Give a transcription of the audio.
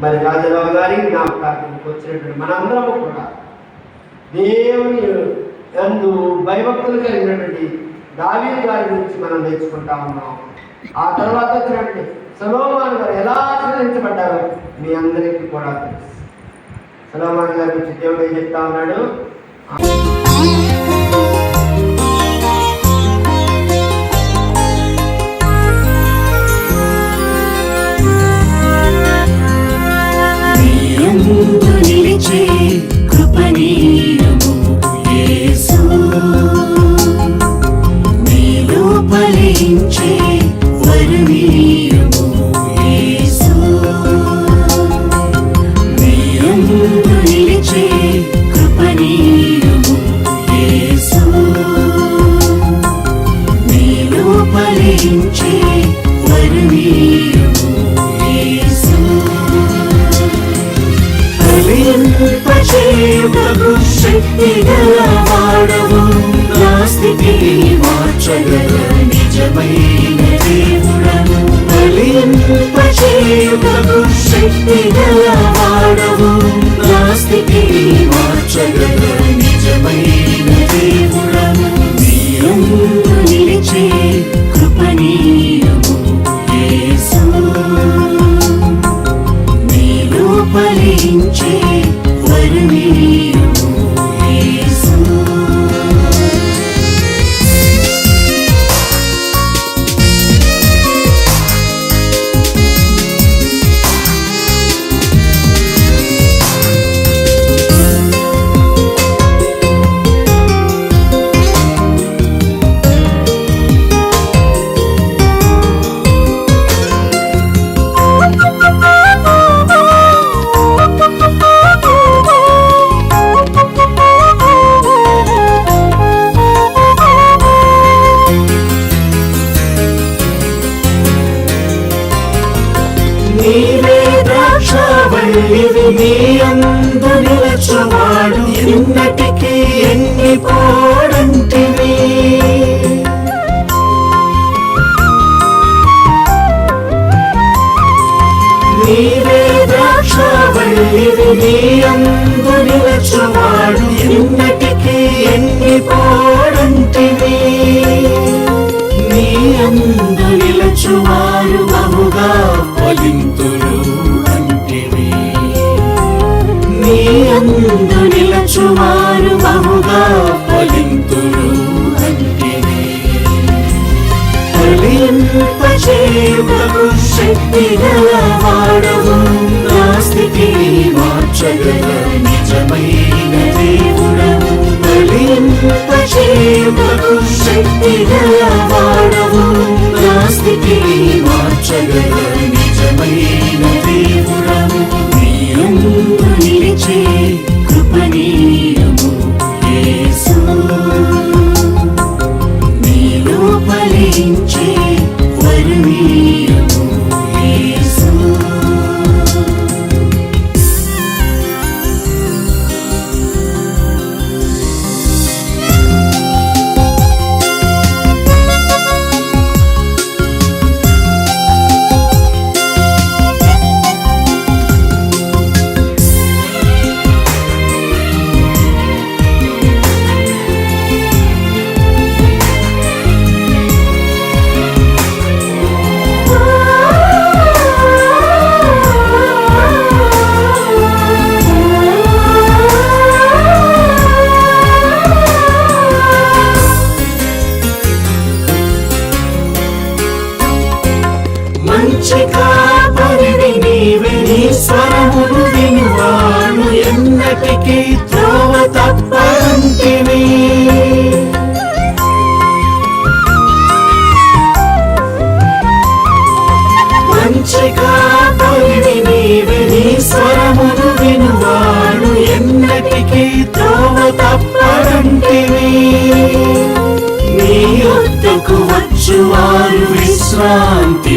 మరి రాజబాబు గారి జ్ఞాపకానికి వచ్చినటువంటి మనందరము కూడా దేవుని అందు భయభక్తులు కలిగినటువంటి దావీ గారి గురించి మనం నేర్చుకుంటా ఉన్నాం. ఆ తర్వాత వచ్చినటువంటి సలోమాన్ గారు ఎలా ఆశ్రయించబడ్డారో మీ అందరికీ కూడా తెలుసు. సలోమాన్ గారి గురించి దేవుడు ఏం చెప్తా ఉన్నాడు? ఫలించే వరుణీయము యేసు. ఫలింపచేయుటకు శక్తి గలవాడవు నా స్థితిని మార్చగల నిజమైన ఫలింపచేయుటకు శక్తి నీవే ద్రాక్షవల్లివి నీ అందు నిలచువాడు. ఎన్నటికీ ఎన్ని పోడు చూచువారు బహుగా ఫలింతురు అంటివి. ఫలింపచేయుటకు శక్తి గలవాడవు నా స్థితిని మార్చగల నిజమైన దేవుడవు ఫలింపచేయుటకు శక్తి గలవాడవు నా స్థితిని మార్చగల ఫలించే వరుణీయము మంచి కాపరిని నీవే నీ స్వరమును వినువాడు ఎన్నటికీ త్రోవ తప్పంటివి మంచి కాపరిని నీవే నీ స్వరమును వినువాడు ఎన్నటికీ త్రోవ నీ వచ్చువారు విశ్రాంతి